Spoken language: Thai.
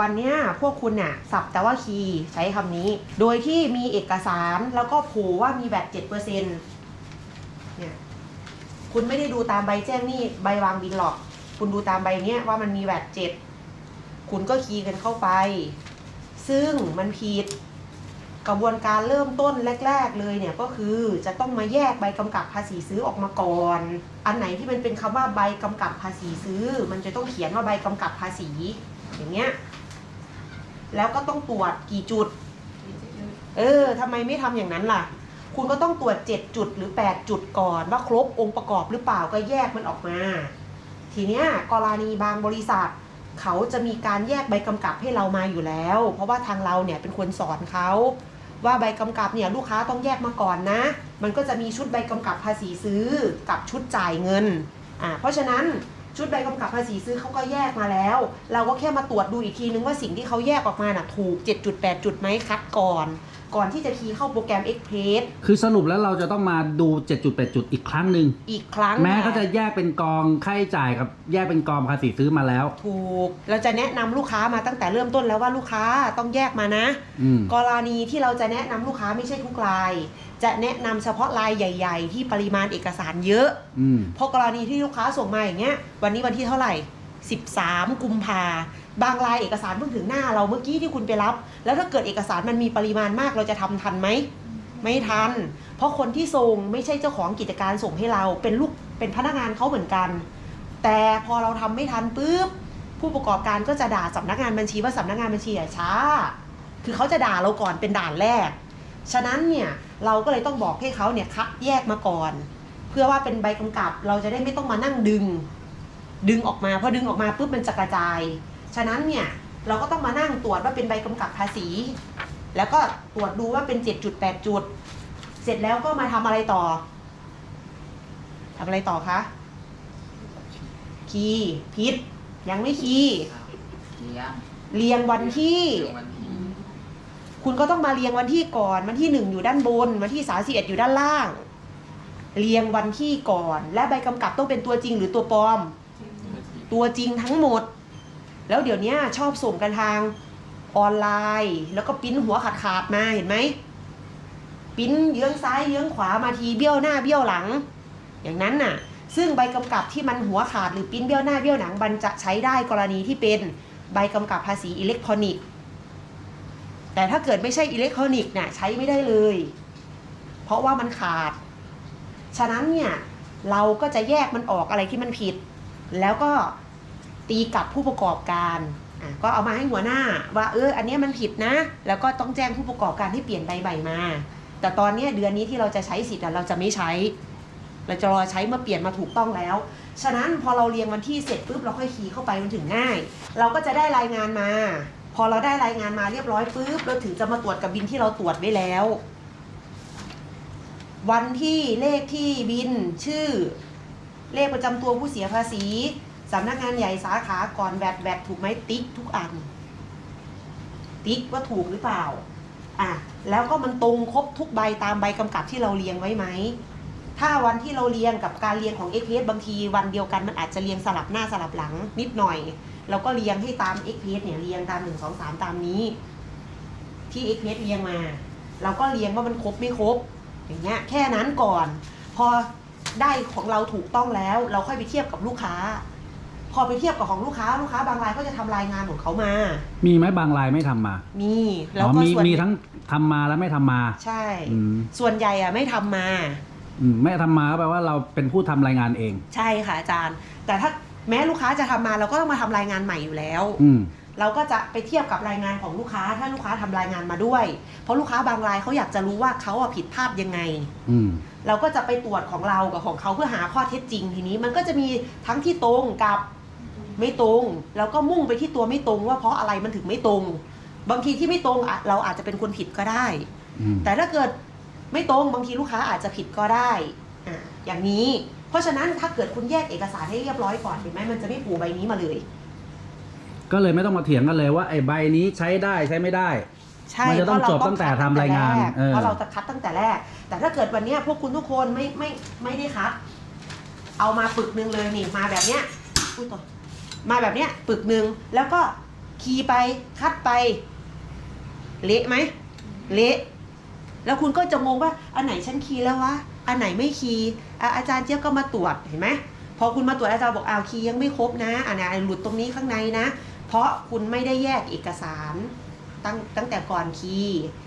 วันนี้พวกคุณเนี่ยสับแต่ว่าคีย์ใช้คำนี้ โดยที่มีเอกสารแล้วก็ผูว่ามีแบตเจ็ดเปอร์เซ็นต์เนี่ยคุณไม่ได้ดูตามใบแจ้งหนี้ใบวางบินหรอก คุณดูตามใบเนี้ยว่ามันมีแบตเจ็ดคุณก็คีย์กันเข้าไป ซึ่งมันผิดกระบวนการเริ่มต้นแรก ๆ เลยเนี่ยก็คือจะต้องมาแยกใบกำกับภาษีซื้อออกมาก่อน อันไหนที่มันเป็นคำว่าใบกำกับภาษีซื้อ มันจะต้องเขียนว่าใบกำกับภาษีอย่างเงี้ย แล้วก็ต้องตรวจกี่จุด เออทำไมไม่ทำอย่างนั้นล่ะ คุณก็ต้องตรวจ 7 จุดหรือ 8 จุดก่อน ว่าครบองค์ประกอบหรือเปล่าก็แยกมันออกมา ทีเนี้ยกรณีบางบริษัท เขาจะมีการแยกใบกำกับให้เรามาอยู่แล้ว เพราะว่าทางเราเนี่ยเป็นคนสอนเขาว่าใบกำกับเนี่ยลูกค้าต้องแยกมาก่อนนะ มันก็จะมีชุดใบกำกับภาษีซื้อกับชุดจ่ายเงิน อ่า เพราะฉะนั้น ชุดใบกำกับภาษีซื้อเขาก็แยกมาแล้ว เราก็แค่มาตรวจดูอีกทีนึงว่าสิ่งที่เขาแยกออกมาน่ะถูก 7.8 จุดไหมคัดก่อน ก่อนที่จะคีย์เข้าโปรแกรม Express คือสรุปแล้วเราจะต้องมาดู 7.8 จุดอีกครั้งหนึ่ง อีกครั้งแม้ค่เขาจะแยกเป็นกองค่าใช้จ่ายกับแยกเป็นกองภาษีซื้อมาแล้ว ถูก เราจะแนะนำลูกค้ามาตั้งแต่เริ่มต้นแล้วว่าลูกค้าต้องแยกมานะ อืม กรณีที่เราจะแนะนำลูกค้าไม่ใช่ทุกราย จะแนะนำเฉพาะรายใหญ่ ๆ ที่ปริมาณเอกสารเยอะ อืม เพราะกรณีที่ลูกค้าส่งมาอย่างเงี้ยวันนี้วันที่เท่าไหร่ 13 กุมภาบางรายเอกสารเพิ่งถึงหน้าเราเมื่อกี้ที่คุณไปรับ แล้วถ้าเกิดเอกสารมันมีปริมาณมากเราจะทำทันไหมไม่ทัน เพราะคนที่ส่งไม่ใช่เจ้าของกิจการส่งให้เราเป็นลูกเป็นพนักงานเขาเหมือนกัน แต่พอเราทำไม่ทันปุ๊บผู้ประกอบการก็จะด่าสำนักงานบัญชีว่าสำนักงานบัญชีอะช้า คือเขาจะด่าเราก่อนเป็นด่านแรก ฉะนั้นเนี่ยเราก็เลยต้องบอกให้เขาเนี่ยคัดแยกมาก่อน เพื่อว่าเป็นใบกำกับเราจะได้ไม่ต้องมานั่งดึง ดึงออกมาพอดึงออกมาปุ๊บมันจะกระจาย ฉะนั้นเนี่ยเราก็ต้องมานั่งตรวจว่าเป็นใบกำกับภาษี แล้วก็ตรวจดูว่าเป็น 7.8 จุด เสร็จแล้วก็มาทำอะไรต่อทำอะไรต่อคะ คีย์พิษยังไม่คีย์เลี้ยงเรียงวันที่เลี้ยงวันที่คุณก็ต้องมาเรียงวันที่ก่อนวันที่หนึ่งอยู่ด้านบนวันที่สามสิบเอ็ดอยู่ด้านล่าง เรียงวันที่ก่อน และใบกำกับต้องเป็นตัวจริงหรือตัวปลอม ตัวจริงทั้งหมด แล้วเดี๋ยวนี้ชอบส่งกันทางออนไลน์ แล้วก็ปิ้นหัวขาดขาดมาเห็นไหมปิ้นเยื้องซ้ายเยื้องขวามาทีเบี้ยวหน้าเบี้ยวหลัง อย่างนั้นน่ะ ซึ่งใบกำกับที่มันหัวขาดหรือปิ้นเบี้ยวหน้าเบี้ยวหลังมันจะใช้ได้กรณีที่เป็นใบกำกับภาษีอิเล็กทรอนิกส์ แต่ถ้าเกิดไม่ใช่อิเล็กทรอนิกส์เนี่ยใช้ไม่ได้เลย เพราะว่ามันขาด ฉะนั้นเนี่ยเราก็จะแยกมันออกอะไรที่มันผิด แล้วก็ตีกลับผู้ประกอบการก็เอามาให้หัวหน้าว่าเอออันนี้มันผิดนะ แล้วก็ต้องแจ้งผู้ประกอบการให้เปลี่ยนใบใหม่มา แต่ตอนนี้เดือนนี้ที่เราจะใช้สิทธิ์เราจะไม่ใช้ เราจะรอใช้เมื่อเปลี่ยนมาถูกต้องแล้ว ฉะนั้นพอเราเรียงวันที่เสร็จปุ๊บเราค่อยคีย์เข้าไปมันถึงง่าย เราก็จะได้รายงานมา พอเราได้รายงานมาเรียบร้อยปุ๊บเราถึงจะมาตรวจกับบินที่เราตรวจไว้แล้ว วันที่เลขที่บินชื่อ เลขประจำตัวผู้เสียภาษีสำนักงานใหญ่สาขาก่อนแวดแวดถูกไหมติ๊กทุกอัน ติ๊กว่าถูกหรือเปล่าอะแล้วก็มันตรงครบทุกใบตามใบกำกับที่เราเรียงไว้ไหมถ้าวันที่เราเรียงกับการเรียงของ x p s บางทีวันเดียวกันมันอาจจะเรียงสลับหน้าสลับหลังนิดหน่อย เราก็เรียงให้ตาม x p s เนี่ยเรียงตามหนึ่งสองสามตามนี้ ที่ x p s เรียงมา เราก็เรียงว่ามันครบไม่ครบอย่างเงี้ยแค่นั้นก่อน พอ ได้ของเราถูกต้องแล้ว เราค่อยไปเทียบกับลูกค้า พอไปเทียบกับของลูกค้าลูกค้าบางรายก็จะทำรายงานของเขามา มีไหมบางรายไม่ทำมา มีแล้วอ๋อก็มีส่วนมีทั้งทำมาและไม่ทำมา ใช่อืมส่วนใหญ่อะไม่ทำมาอืมไม่ทำมาก็แปลว่าเราเป็นผู้ทำรายงานเอง ใช่ค่ะอาจารย์ แต่ถ้าแม้ลูกค้าจะทำมาเราก็ต้องมาทำรายงานใหม่อยู่แล้ว อืม เราก็จะไปเทียบกับรายงานของลูกค้า ถ้าลูกค้าทำรายงานมาด้วย เพราะลูกค้าบางรายเขาอยากจะรู้ว่าเขาอะผิดพลาดยังไงอืมเราก็จะไปตรวจของเรากับของเขาเพื่อหาข้อเท็จจริงทีนี้ มันก็จะมีทั้งที่ตรงกับไม่ตรงแล้วก็มุ่งไปที่ตัวไม่ตรงว่าเพราะอะไรมันถึงไม่ตรง บางทีที่ไม่ตรงอะเราอาจจะเป็นคนผิดก็ได้อืมแต่ถ้าเกิดไม่ตรงบางทีลูกค้าอาจจะผิดก็ได้อะอย่างนี้ เพราะฉะนั้นถ้าเกิดคุณแยกเอกสารให้เรียบร้อยก่อนเห็นไหมมันจะไม่ผูใบนี้มาเลย ก็เลยไม่ต้องมาเถียงกันเลยว่าไอ้ใบนี้ใช้ได้ใช้ไม่ได้ ใช่มันจะต้องจบตั้งแต่ทำรายงานเพราะเราจะคัดตั้งแต่แรก แต่ถ้าเกิดวันนี้พวกคุณทุกคนไม่ไม่ไม่ได้คัด เอามาปึกหนึ่งเลยนี่มาแบบเนี้ยพูดต่อมาแบบเนี้ยปึกหนึ่งแล้วก็คีย์ไปคัดไป เละไหมเละแล้วคุณก็จะงงว่าอันไหนฉันคีย์แล้ววะอันไหนไม่คีย์ออาจารย์เจี๊ยบก็มาตรวจเห็นไหมพอคุณมาตรวจอาจารย์บอกอ้าวคีย์ยังไม่ครบนะอันไหนหลุดตรงนี้ข้างในนะ เพราะคุณไม่ได้แยกเอกสารตั้งแต่ก่อนคีย์